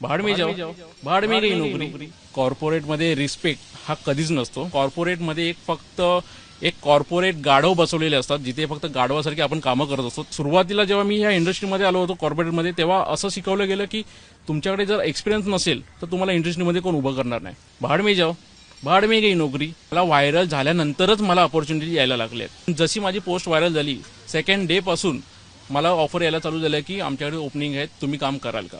भाड में जाओ. भाड में गई नोकरी. कॉर्पोरेटमध्ये रिस्पेक्ट हा कधीच नसतो. कॉर्पोरेटमध्ये एक फक्त एक कॉर्पोरेट गाढव बसवलेले असतात जिथे फक्त गाढवासारखी आपण कामं करत असतो. सुरुवातीला जेव्हा मी ह्या इंडस्ट्रीमध्ये आलो होतो कॉर्पोरेटमध्ये तेव्हा असं शिकवलं गेलं की तुमच्याकडे जर एक्सपिरियन्स नसेल तर तुम्हाला इंडस्ट्रीमध्ये कोण उभं करणार नाही. भाड में जाओ. भाड में गई नोकरी. मला व्हायरल झाल्यानंतरच मला ऑपॉर्च्युनिटी यायला लागली. आहेत जशी माझी पोस्ट व्हायरल झाली सेकंड डे पासून मला ऑफर यायला चालू झालं की आमच्याकडे ओपनिंग आहेत तुम्ही काम कराल का?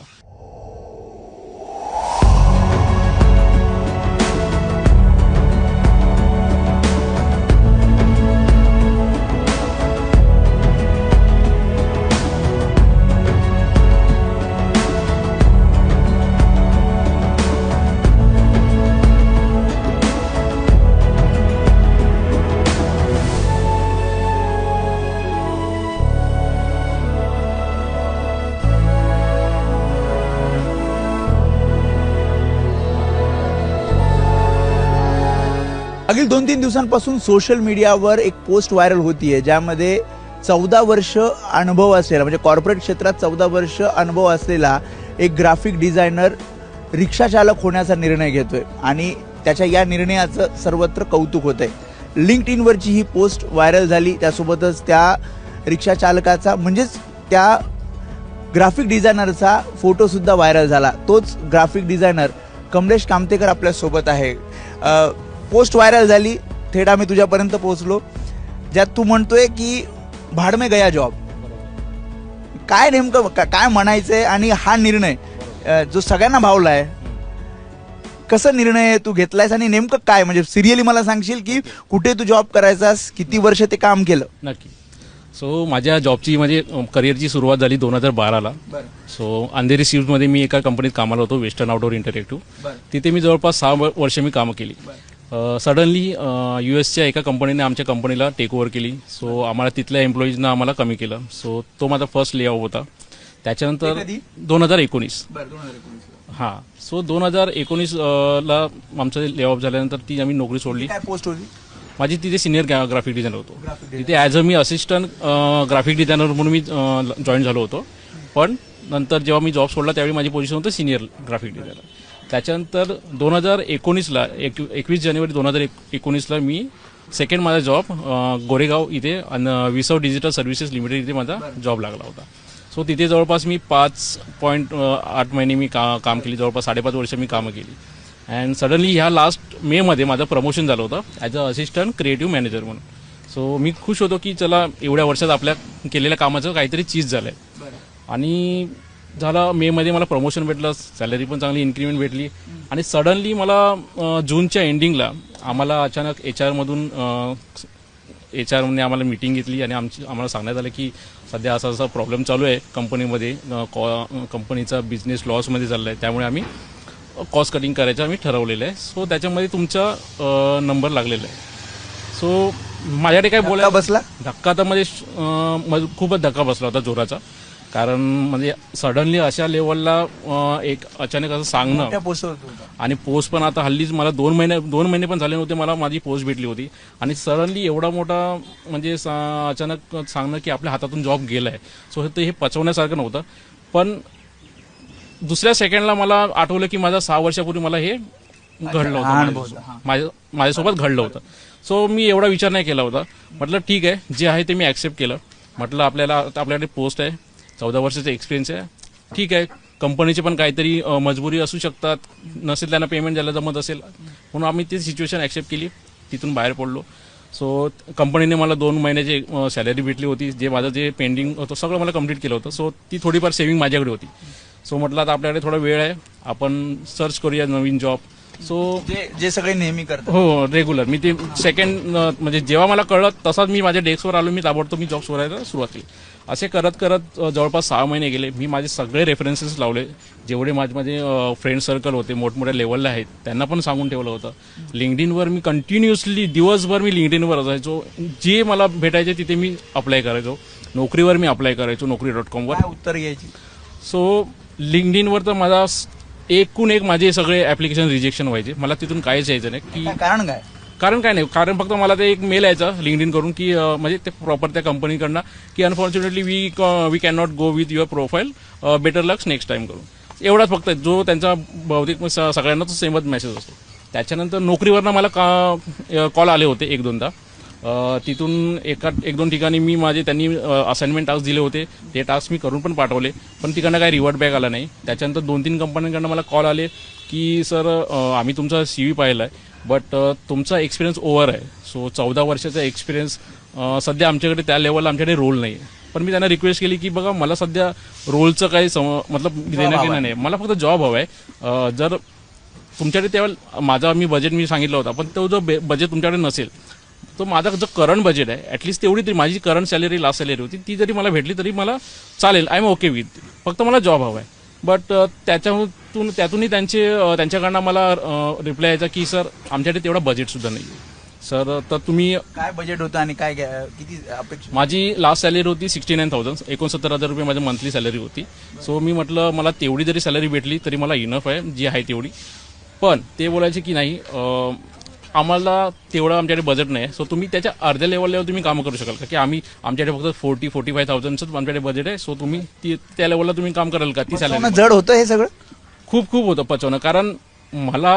मागील दोन तीन दिवसांपासून सोशल मीडियावर एक पोस्ट व्हायरल होतीये ज्यामध्ये चौदा वर्ष अनुभव असलेला म्हणजे कॉर्पोरेट क्षेत्रात चौदा वर्ष अनुभव असलेला एक ग्राफिक डिझायनर रिक्षाचालक होण्याचा निर्णय घेतोय. आणि त्याच्या या निर्णयाचं सर्वत्र कौतुक होत आहे लिंक्ड इनवरची ही पोस्ट व्हायरल झाली. त्यासोबतच त्या रिक्षाचालकाचा म्हणजेच त्या ग्राफिक डिझायनरचा फोटोसुद्धा व्हायरल झाला. तोच ग्राफिक डिझायनर कमलेश कामतेकर आपल्यासोबत आहे. पोस्ट व्हायरल झाली थेट आम्ही तुझ्यापर्यंत पोहोचलो. ज्यात तू म्हणतोय की भाडमे गया जॉब काय नेमकं का- काय म्हणायचंय आणि हा निर्णय जो सगळ्यांना भावला आहे कसं निर्णय तू घेतलायस आणि नेमकं काय? म्हणजे सिरियली मला सांगशील की कुठे तू जॉब करायचास किती वर्ष ते काम केलं? नक्की. सो माझ्या जॉबची म्हणजे करिअरची सुरुवात झाली दोन हजार बाराला. सो अंधेरी शिफ्टमध्ये मी एका कंपनीत कामाला होतो वेस्टर्न आउटडोर इंटरॅक्टिव्ह. तिथे मी जवळपास सहा वर्ष मी कामं केली. सडनली यू एसच्या एका कंपनीने आमच्या कंपनीला टेक ओव्हर केली. सो आम्हाला तिथल्या एम्प्लॉईजना आम्हाला कमी केलं. सो तो माझा फर्स्ट ले ऑफ होता. त्याच्यानंतर? दोन हजार एकोणीस. हां. सो दोन हजार एकोणीस ला आमचं ले ऑफ झाल्यानंतर ती आम्ही नोकरी सोडली. पोस्ट होती? माझी तिथे सिनियर ग्राफिक डिझायनर होतो. तिथे ॲज अ मी असिस्टंट ग्राफिक डिझायनर म्हणून मी जॉईन झालो होतो. पण नंतर जेव्हा मी जॉब सोडला त्यावेळी माझी पोझिशन होतं सिनियर ग्राफिक डिझायनर त्याच्यानंतर दोन हजार एकोणीसला एक एकवीस जानेवारी दोन हजार एकोणीसला मी सेकंड माझा जॉब गोरेगाव इथे अन विसव डिजिटल सर्व्हिसेस लिमिटेड इथे माझा जॉब लागला होता. सो तिथे जवळपास मी पाच पॉईंट आठ महिने मी का काम केली. जवळपास साडेपाच वर्ष मी कामं केली. अँड सडनली ह्या लास्ट मेमध्ये माझं प्रमोशन झालं होतं as a assistant creative manager म्हणून. सो मी खुश होतो की चला एवढ्या वर्षात आपल्या केलेल्या कामाचं काहीतरी चीज झालं आहे आणि झालं मेमध्ये मला प्रमोशन भेटलं सॅलरी पण चांगली इन्क्रीमेंट भेटली. आणि सडनली मला जूनच्या एंडिंगला आम्हाला अचानक एच आरमधून एच आरने आम्हाला मिटिंग घेतली आणि आमची आम्हाला सांगण्यात आलं की सध्या असा असा प्रॉब्लेम चालू आहे कंपनीमध्ये कंपनीचा बिझनेस लॉसमध्ये चालला आहे त्यामुळे आम्ही कॉस्ट कटिंग करायचं आम्ही ठरवलेलं आहे. सो त्याच्यामध्ये तुमचा नंबर लागलेला आहे. सो माझ्याकडे काय बोला बोलायला बसला? धक्का तर म्हणजे खूपच धक्का बसला होता जोराचा. कारण म्हणजे सडनली अशा लेवलला एक अचानक असं सांगणं. आणि पोस्ट पण आता हल्लीच मला दोन महिने दोन महिने पण झाले नव्हते मला माझी पोस्ट भेटली होती. आणि सडनली एवढा मोठा म्हणजे अचानक सांगणं की आपल्या हातातून जॉब गेलाय. सो ते हे पचवण्यासारखं नव्हतं. पण दुसऱ्या सेकंडला मला आठवलं की माझा सहा वर्षापूर्वी मला हे घडलं होतं. माझ्या माझ्यासोबत घडलं होतं. सो मी एवढा विचार नाही केला होता. म्हटलं ठीक आहे जे आहे ते मी ऍक्सेप्ट केलं. म्हटलं आपल्याला आपल्याकडे पोस्ट आहे. चौदा वर्षाचा एक्सपिरियन्स आहे. ठीक आहे कंपनीची पण काहीतरी मजबुरी असू शकतात. नसेल त्यांना पेमेंट द्यायला जमत असेल. म्हणून आम्ही ती सिच्युएशन ॲक्सेप्ट केली. तिथून बाहेर पडलो. सो कंपनीने मला दोन महिन्याची सॅलरी भेटली होती. जे माझं जे पेंडिंग होतं सगळं मला कंप्लीट केलं होतं. सो ती थोडीफार सेविंग माझ्याकडे होती. सो म्हटलं आता आपल्याकडे थोडा वेळ आहे. आपण सर्च करूया नवीन जॉब सो जे जे सगळे नेहमी करतात. हो रेग्युलर मी ते सेकंड म्हणजे जेव्हा मला कळलं तसाच मी माझ्या डेस्कवर आलो मी ताबडतोब मी जॉब सोडायला सुरुवात केली. असे करत करत जवळपास सहा महिने गेले. मी माझे सगळे रेफरन्सेस लावले. जेवढे माझे माझे फ्रेंड सर्कल होते मोठमोठ्या लेवलला आहेत त्यांना पण सांगून ठेवलं होतं. लिंकडिनवर मी कंटिन्युअसली दिवसभर मी लिंकडिनवर असायचो. जे मला भेटायचे तिथे मी अप्लाय करायचो. नोकरीवर मी अप्लाय करायचो नोकरी डॉट कॉमवर उत्तर घ्यायची? सो लिंकडिनवर तर माझा एकूण एक माझे सगळे ऍप्लिकेशन रिजेक्शन व्हायचे. मला तिथून काहीच यायचं नाही की काय कारण काय? कारण काय नाही. कारण फक्त मला ते एक मेल यायचा लिंकडिन करून की अं, म्हणजे ते प्रॉपर त्या कंपनीकडनं की unfortunately we we can not go with your profile better lucks next time करून. एवढाच फक्त जो त्यांचा बहुतेक स- सगळ्यांना तो सेमच मेसेज असतो. त्याच्यानंतर नोकरीवरनं मला का कॉल आले होते एक दोनदा. तिथून एका एक दोन ठिकाणी मी माझे त्यांनी असाइनमेंट टास्क दिले होते. ते टास्क मी करून पण पाठवले. पण तिकडनं काही रिवर्ट बॅक आला नाही. त्याच्यानंतर दोन तीन कंपन्यांकडनं मला कॉल आले की सर आम्ही तुमचा सी व्ही पाहिला आहे बट तुमचा एक्सपिरियन्स ओव्हर आहे. सो चौदा वर्षाचा एक्सपिरियन्स सध्या आमच्याकडे त्या लेवलला आमच्याकडे रोल नाही आहे पण मी त्यांना रिक्वेस्ट केली की बघा मला सध्या रोलचं काही सम मतलब देणं घेणं नाही. मला फक्त जॉब हवा आहे जर तुमच्याकडे तेव्हा माझा मी बजेट मी सांगितलं होता पण तो जो बजेट तुमच्याकडे नसेल तो माझा जो करंट बजेट आहे ॲटलिस्ट तेवढी तरी माझी करंट सॅलरी लास्ट सॅलरी होती. ती जरी मला भेटली तरी मला चालेल. आय एम ओके विथ फक्त मला जॉब हवा आहे बट त्याच्यातून त्यातूनही त्यांचे त्यांच्याकडनं मला रिप्लाय यायचा की सर आमच्याकडे तेवढा बजेटसुद्धा नाही आहे सर तर तुम्ही काय बजेट होतं आणि काय किती अपेक्षा माझी लास्ट सॅलरी होती सिक्स्टी नाईन थाउजंड एकोणसत्तर हजार रुपये माझी मंथली सॅलरी होती. सो मी म्हटलं मला तेवढी जरी सॅलरी भेटली तरी मला इनफ आहे जी आहे तेवढी. पण ते बोलायचे की नाही आम्हाला तेवढं आमच्याकडे बजेट नाही. सो तुम्ही त्याच्या अर्ध्या लेवलवर तुम्ही कामं करू शकाल का? की आम्ही आमच्याकडे फक्त फोर्टी फोर्टी फाय थाउजंडच आमच्याकडे बजेट आहे. सो तुम्ही ती त्या लेवलला तुम्ही काम कराल का? ती सॅलरी जड होतं हे सगळं? खूप खूप होतं पचवणं. कारण मला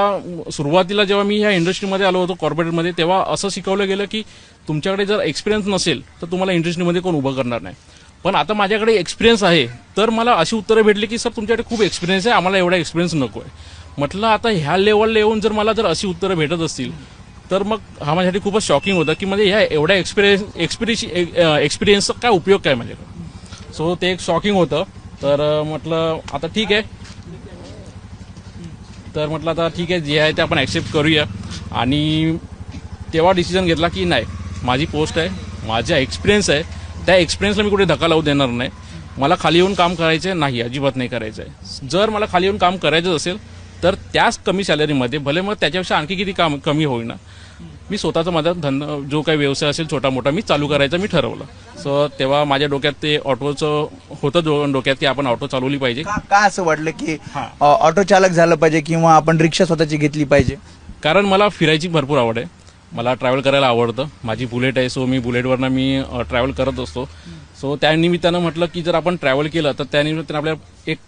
सुरुवातीला जेव्हा मी ह्या इंडस्ट्रीमध्ये आलो होतो कॉर्पोरेटमध्ये तेव्हा असं शिकवलं गेलं की तुमच्याकडे जर एक्सपिरियन्स नसेल तर तुम्हाला इंडस्ट्रीमध्ये कोण उभं करणार नाही. पण आता माझ्याकडे एक्सपिरियन्स आहे तर मला अशी उत्तरं भेटली की सर तुमच्याकडे खूप एक्सपिरियन्स आहे आम्हाला एवढा एक्सपिरियन्स नको आहे म्हटलं आता ह्या लेवलला येऊन जर मला जर अशी उत्तरं भेटत असतील तर मग हा माझ्यासाठी खूपच शॉकिंग होतं की म्हणजे ह्या एवढ्या एक्सपिरियन्स एक्सपिरियन्स एक्सपिरियन्सचा काय उपयोग काय माझ्याकडे? सो ते एक शॉकिंग होतं. तर म्हटलं आता ठीक आहे. तर म्हटलं आता ठीक आहे जे आहे ते आपण ॲक्सेप्ट करूया. आणि तेव्हा डिसिजन घेतला की नाही माझी पोस्ट आहे माझा एक्सपिरियन्स आहे. त्या एक्सपिरियन्सला मी कुठे धक्का लावू देणार नाही. मला खाली येऊन काम करायचं आहे नाही अजिबात नाही करायचं आहे जर मला खाली येऊन काम करायचं असेल त्याच कमी सॅलरीमध्ये भले मग त्याच्यापेक्षा आणखी किती काम कमी होईना. मी स्वतःचा माझा धंदा जो काही व्यवसाय असेल छोटा मोठा मी चालू करायचा मी ठरवलं. सो तेव्हा माझ्या डोक्यात ते ऑटोचं होतं डोक्यात की आपण ऑटो चालवली पाहिजे. का असं वाटलं की ऑटो चालक झालं पाहिजे किंवा आपण रिक्षा स्वतःची घेतली पाहिजे? कारण मला फिरायची भरपूर आवड आहे. मला ट्रॅव्हल करायला आवडतं. माझी बुलेट आहे सो मी बुलेटवरनं मी ट्रॅव्हल करत असतो. सो त्या निमित्तानं म्हटलं की जर आपण ट्रॅव्हल केलं तर त्या निमित्तानं आपल्याला एक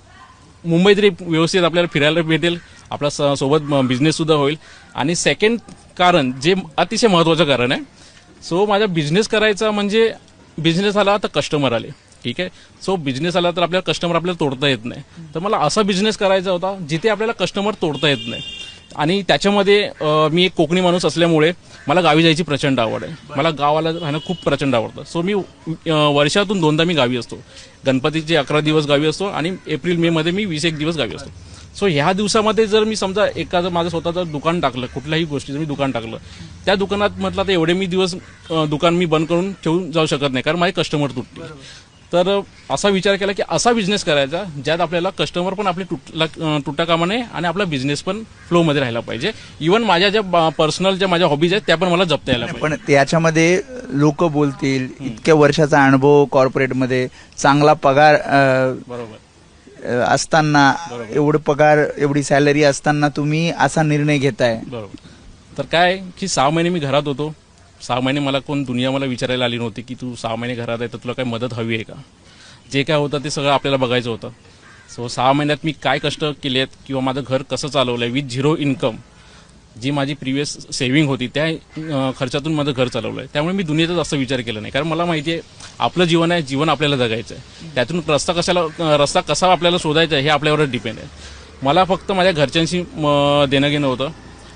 मुंबई तरी व्यवस्थित आपल्याला फिरायला भेटेल. आपला स- सोबत बिझनेससुद्धा होईल. आणि सेकंड कारण जे अतिशय महत्त्वाचं कारण आहे सो माझा बिझनेस करायचा म्हणजे बिझनेस आला तर कस्टमर आले. ठीक आहे? सो बिझनेस आला तर आपल्याला कस्टमर आपल्याला तोडता येत नाही. तर मला असा बिझनेस करायचा होता जिथे आपल्याला कस्टमर तोडता येत नाही. आणि त्याच्यामध्ये मी एक कोकणी माणूस असल्यामुळे मला गावी जायची प्रचंड आवड आहे. मला गावाला राहणं खूप प्रचंड आवडतं. सो मी वर्षातून दोनदा मी गावी असतो. गणपतीचे अकरा दिवस गावी असतो आणि एप्रिल मे मध्ये मी वीस एक दिवस गावी असतो. सो ह्या दिवसामध्ये जर मी समजा एखादं माझं स्वतःचं दुकान टाकलं कुठल्याही गोष्टीचं मी दुकान टाकलं त्या दुकानात म्हटलं तर एवढे मी दिवस दुकान मी बंद करून ठेवून जाऊ शकत नाही कारण माझे कस्टमर तुटतील. तर असा विचार केला की असा बिझनेस करायचा ज्यात आपल्याला कस्टमर पण आपले तुटला अं, तुटता कामा नये आणि आपला बिझनेस पण फ्लोमध्ये राहायला पाहिजे. इव्हन माझ्या ज्या पर्सनल ज्या माझ्या हॉबीज आहेत त्या पण मला जपता यायला पण त्याच्यामध्ये लोक बोलतील इतक्या वर्षाचा अनुभव कॉर्पोरेटमध्ये चांगला पगार बरोबर. असताना एवढं पगार एवढी सॅलरी असताना तुम्ही असा निर्णय घेताय. बरोबर. तर काय की सहा महिने मी घरात होतो. सहा महिने मला कोण दुनिया मला विचारायला आली नव्हती की तू सहा महिने घरात आहे तर तुला काही मदत हवी आहे का? जे काय होतं ते सगळं आपल्याला बघायचं होतं. सो सहा महिन्यात मी काय कष्ट केलेत किंवा माझं घर कसं चालवलं आहे विथ झिरो इन्कम जी माझी प्रिव्हियस सेव्हिंग होती त्या खर्चातून माझं घर चालवलं आहे त्यामुळे मी दुनियेचा जास्त विचार केला नाही. कारण मला माहिती आहे आपलं जीवन आहे जीवन आपल्याला जगायचं आहे त्यातून रस्ता कशाला रस्ता कसा आपल्याला शोधायचा आहे हे आपल्यावरच डिपेंड आहे. मला फक्त माझ्या घरच्यांशी देणं घेणं होतं.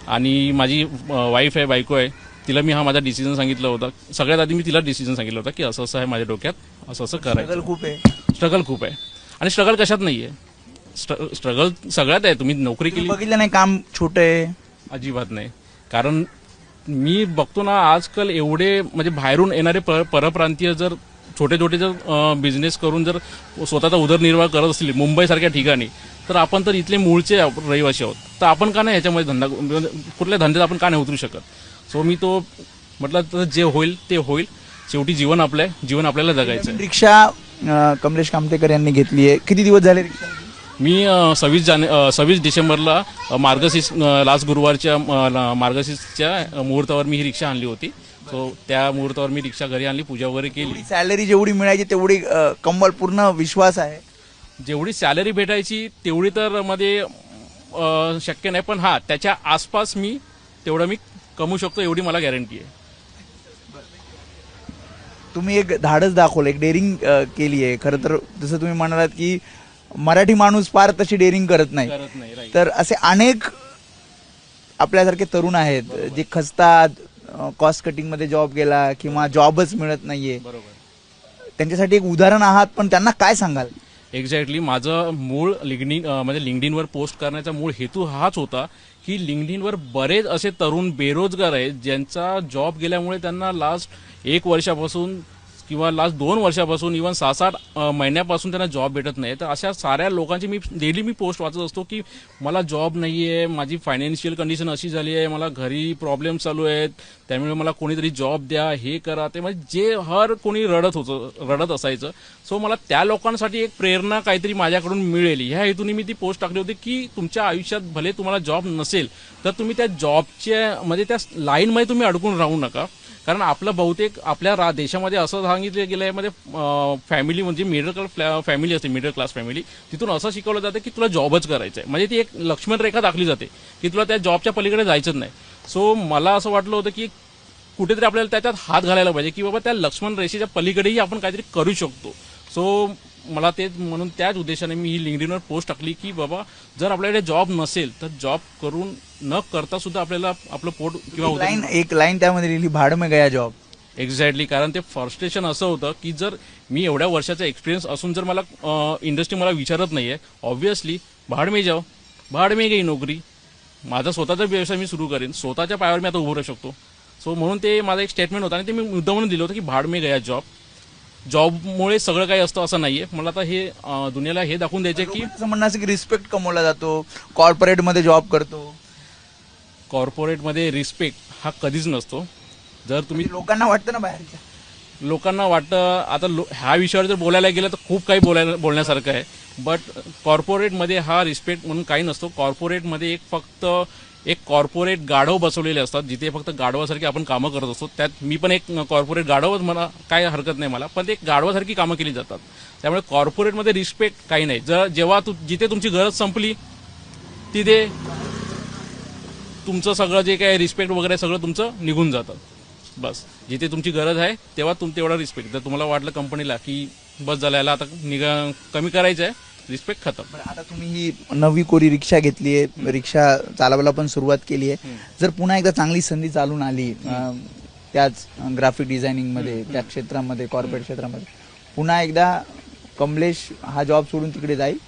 आणि माझी वाईफ आहे बायको आहे तिला मी हा माझा डिसिजन सांगितलं होता. सगळ्यात आधी मी तिला डिसिजन सांगितलं होतं की असं असं आहे माझ्या डोक्यात असं असं करायचं. Struggle खूप आहे. स्ट्रगल खूप आहे. आणि स्ट्रगल कशात नाही आहे स्ट्रगल सगळ्यात आहे. तुम्ही नोकरी केली बघितलं नाही काम छोट आहे? अजिबात नाही. कारण मी बघतो ना आजकाल एवढे म्हणजे बाहेरून येणारे पर परप्रांतीय जर छोटे छोटे जर बिझनेस करून जर स्वतःचा उदरनिर्वाह करत असतील मुंबईसारख्या ठिकाणी तर आपण तर इथले मूळचे रहिवासी आहोत. तर आपण का नाही याच्यामध्ये धंदा म्हणजे कुठल्या धंद्यात आपण का नाही उतरू शकत? सो मी तो म्हटलं तर जे होईल ते होईल. शेवटी जीवन आपलं आहे जीवन आपल्याला जगायचं रिक्षा कमलेश कामतेकर यांनी घेतली आहे. किती दिवस झाले रिक्षा मी सव्वीस जाने सव्वीस डिसेंबरला मार्गशीर्ष लास्ट गुरुवारच्या मार्गशीर्षच्या मुहूर्तावर मी ही रिक्षा आणली होती. सो त्या मुहूर्तावर मी रिक्षा घरी आणली पूजा वगैरे केली. सॅलरी जेवढी मिळायची तेवढी कंबल पूर्ण विश्वास आहे. जेवढी सॅलरी भेटायची तेवढी तर मध्ये शक्य नाही. पण हा त्याच्या आसपास मी तेवढं मी कमवू शकतो एवढी मला गॅरंटी आहे. तुम्ही एक धाडस दाखवलं एक डेअरिंग केली आहे खरं तर जसं तुम्ही म्हणालात की मराठी माणूस फार तशी डेअरिंग करत नाही. तर असे अनेक आपल्यासारखे तरुण आहेत जे खचतात कॉस्ट कटिंगमध्ये जॉब गेला किंवा जॉबच मिळत नाहीये. त्यांच्यासाठी एक उदाहरण आहात पण त्यांना काय सांगाल? एक्झॅक्टली माझं मूळ लिंगडिन म्हणजे लिंगडिनवर पोस्ट करण्याचा मूळ हेतू हाच होता की लिंगडिनवर बरेच असे तरुण बेरोजगार आहेत ज्यांचा जॉब गेल्यामुळे त्यांना लास्ट एक वर्षापासून किंवा लास्ट दोन वर्षापासून इव्हन सहा सात महिन्यापासून त्यांना जॉब भेटत नाही. तर अशा साऱ्या लोकांची मी डेली मी पोस्ट वाचत असतो की मला जॉब नाही आहे माझी फायनान्शियल कंडिशन अशी झाली आहे मला घरी प्रॉब्लेम चालू आहेत त्यामुळे मला कोणीतरी जॉब द्या हे करा. ते म्हणजे जे हर कोणी रडत होतं रडत असायचं. सो मला त्या लोकांसाठी एक प्रेरणा काहीतरी माझ्याकडून मिळेल. ह्या हेतूने मी ती पोस्ट टाकली होती की तुमच्या आयुष्यात भले तुम्हाला जॉब नसेल तर तुम्ही त्या जॉबच्या म्हणजे त्या लाईनमध्ये तुम्ही अडकून राहू नका. कारण आपलं बहुतेक आपल्या रा देशामध्ये असं सांगितलं गेलं आहे म्हणजे फॅमिली म्हणजे मिडल क्लास फॅमिली असते मिडल क्लास फॅमिली तिथून असं शिकवलं जातं की तुला जॉबच करायचं आहे म्हणजे ती एक लक्ष्मण रेखा दाखली जाते की तुला त्या जॉबच्या पलीकडे जायचंच नाही. सो मला असं वाटलं होतं की कुठेतरी आपल्याला त्याच्यात हात घालायला पाहिजे की बाबा त्या लक्ष्मण रेषेच्या पलीकडेही आपण काहीतरी करू शकतो. सो मला तेच म्हणून त्याच उद्देशाने मी ही लिंकडिनवर पोस्ट टाकली की बाबा जर आपल्याकडे जॉब नसेल तर जॉब करून न करता सुद्धा आपल्याला आपलं पोट किंवा लाईन एक लाईन त्यामध्ये लिहिली भाड में गया जॉब एक्झॅक्टली कारण ते फ्रस्ट्रेशन असं होतं की जर मी एवढ्या वर्षाचा एक्सपिरियन्स असून जर मला इंडस्ट्री मला विचारत नाहीये ऑब्व्हियसली भाड मी जाऊ भाड मी गई नोकरी. माझा स्वतःचा व्यवसाय मी सुरू करेन स्वतःच्या पायावर मी आता उभं राहू शकतो. सो म्हणून ते माझा एक स्टेटमेंट होता आणि ते मी मुद्दा म्हणून दिलं होतं की भाड मी गया जॉब जॉबमुळे सगळं काही असतं असं नाहीये. मला आता हे अं, दुनियाला हे दाखवून द्यायचं की लोकांचं म्हणणं असं की रिस्पेक्ट कमवला जातो. कॉर्पोरेटमध्ये जॉब करतो. कॉर्पोरेटमध्ये रिस्पेक्ट हा कधीच नसतो. जर तुम्ही लोकांना वाटतं ना बाहेरच्या. लोकांना वाटतं आता लो ह्या विषयावर जर बोलायला गेलं तर खूप काही बोलायला बोलण्यासारखं आहे. बट कॉर्पोरेटमध्ये हा रिस्पेक्ट म्हणून काही नसतो. कॉर्पोरेटमध्ये एक फक्त एक कॉर्पोरेट गाढव बसवलेले असतात जिथे फक्त गाढवासारखी आपण कामं करत असतो त्यात मी पण एक कॉर्पोरेट गाढवच मला काय हरकत नाही मला पण ते एक गाढवासारखी कामं केली जातात. त्यामुळे कॉर्पोरेटमध्ये रिस्पेक्ट काही नाही. जर जेव्हा तू जिथे तुमची गरज संपली तिथे तुमचं सगळं जे काय रिस्पेक्ट वगैरे सगळं तुमचं निघून जातं. बस. जिथे तुमची गरज आहे तेव्हा तुम तेवढा रिस्पेक्ट जर तुम्हाला वाटलं कंपनीला की बस झालं याला आता निघा कमी करायचं आहे रिस्पेक्ट खतम बरं, आता तुम्ही ही नवी कोरी रिक्षा घेतली आहे रिक्षा चालवायला पण सुरुवात केली आहे. जर पुन्हा एकदा चांगली संधी चालून आली अं, त्याच ग्राफिक डिझायनिंगमध्ये त्या क्षेत्रामध्ये कॉर्पोरेट क्षेत्रामध्ये पुन्हा एकदा कमलेश हा जॉब सोडून तिकडे जाईल?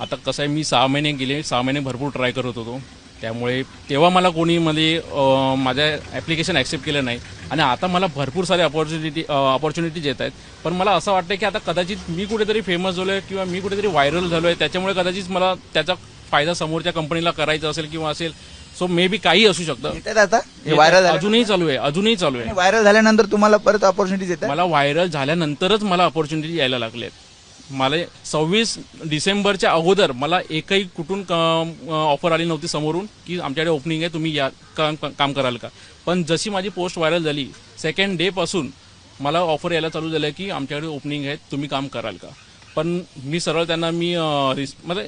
आता कसं आहे मी सहा महिने गेले सहा महिने भरपूर ट्राय करत होतो. त्यामुळे तेव्हा मला कोणी मध्ये अं, माझ्या ॲप्लिकेशन ॲक्सेप्ट केलं नाही. आणि आता मला भरपूर सारे अपॉर्च्युनिटी अपॉर्च्युनिटीज येत आहेत. पण मला असं वाटतं की आता कदाचित मी कुठेतरी फेमस झालो आहे किंवा मी कुठेतरी व्हायरल झालो आहे त्याच्यामुळे कदाचित मला त्याचा फायदा समोरच्या कंपनीला करायचा असेल किंवा असेल सो मे बी काही असू शकतं. आता व्हायरल अजूनही चालू आहे अजूनही चालू आहे. व्हायरल झाल्यानंतर तुम्हाला परत ऑपॉर्च्युनिटीज येतात? मला व्हायरल झाल्यानंतरच मला अपॉर्च्युनिटी यायला लागलेत. मला सव्वीस डिसेंबरच्या अगोदर मला एकही कुठून ऑफर आली नव्हती समोरून की आमच्याकडे ओपनिंग आहे तुम्ही या काम काम कराल का? पण जशी माझी पोस्ट व्हायरल झाली सेकंड डे पासून मला ऑफर यायला चालू झालं की आमच्याकडे ओपनिंग आहे तुम्ही काम कराल का? पण मी सरळ त्यांना मी म्हणजे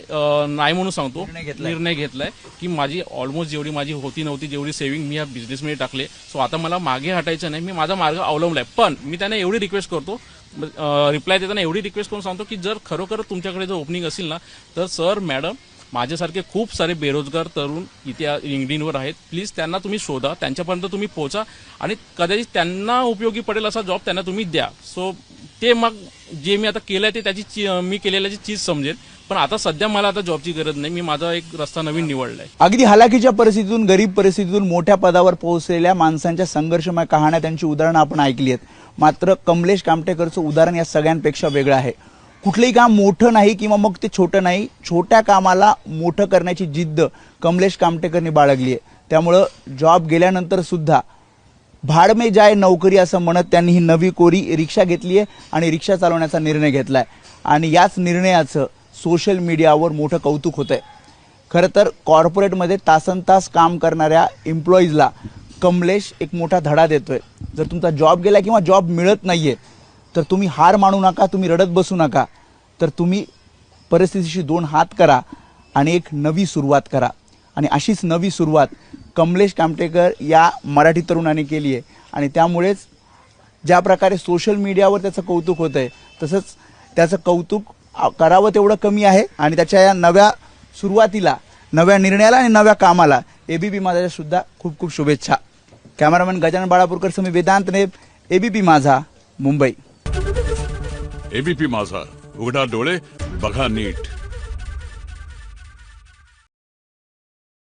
नाही म्हणून सांगतो निर्णय घेतलाय. निर्णय घेतलाय की माझी ऑलमोस्ट जेवढी माझी होती नव्हती जेवढी सेव्हिंग मी या बिझनेसमध्ये टाकले सो आता मला मागे हटायचं नाही मी माझा मार्ग अवलंबलाय. पण मी त्यांना एवढी रिक्वेस्ट करतो म्हणजे, रिप्लाय देताना एवढी रिक्वेस्ट करून सांगतो की जर खरोखर तुमच्याकडे जर ओपनिंग असेल ना तर सर मॅडम माझ्यासारखे खूप सारे बेरोजगार तरुण इथे लिंकडिनवर आहेत. प्लीज त्यांना तुम्ही शोधा त्यांच्यापर्यंत तुम्ही पोहोचा आणि कदाचित त्यांना उपयोगी पडेल असा जॉब त्यांना तुम्ही द्या. सो ते मग जे मी आता केलं ते त्याची ची- मी केलेल्याची चीज समजेल. पण आता सध्या मला आता जॉबची गरज नाही. मी माझा एक रस्ता नवीन निवडलाय. अगदी हलाखीच्या परिस्थितीतून गरीब परिस्थितीतून मोठ्या पदावर पोहोचलेल्या माणसांच्या संघर्षमय कहाण्या त्यांची उदाहरणं आपण ऐकली आहेत. मात्र कमलेश कामटेकरचं उदाहरण या सगळ्यांपेक्षा वेगळं आहे. कुठलंही काम मोठं नाही किंवा मग ते छोटं नाही छोट्या कामाला मोठं करण्याची जिद्द कमलेश कामटेकरनी बाळगली आहे. त्यामुळं जॉब गेल्यानंतर सुद्धा भाड में जाय नोकरी असं म्हणत त्यांनी ही नवी कोरी रिक्षा घेतली आहे आणि रिक्षा चालवण्याचा निर्णय घेतलाय. आणि याच निर्णयाचं सोशल मीडियावर मोठं कौतुक होतंय. खरं तर कॉर्पोरेटमध्ये तासन तास काम करणाऱ्या एम्प्लॉईजला कमलेश एक मोठा धडा देतोय. जर तुमचा जॉब गेला किंवा जॉब मिळत नाही आहे तर तुम्ही हार मानू नका तुम्ही रडत बसू नका. तर तुम्ही परिस्थितीशी दोन हात करा आणि एक नवी सुरुवात करा. आणि अशीच नवी सुरुवात कमलेश कामटेकर या मराठी तरुणाने केली आहे. आणि त्यामुळेच ज्या प्रकारे सोशल मीडियावर त्याचं कौतुक होतं आहे तसंच त्याचं कौतुक करावं तेवढं कमी आहे. आणि त्याच्या या नव्या सुरुवातीला नव्या निर्णयाला आणि नव्या कामाला ए बी माझ्या सुद्धा खूप खूप शुभेच्छा. कॅमेरामॅन गजानन बाळापूरकर समी वेदांत नेब एबीपी माझा मुंबई. एबीपी माझा उघडा डोळे बघा नीट.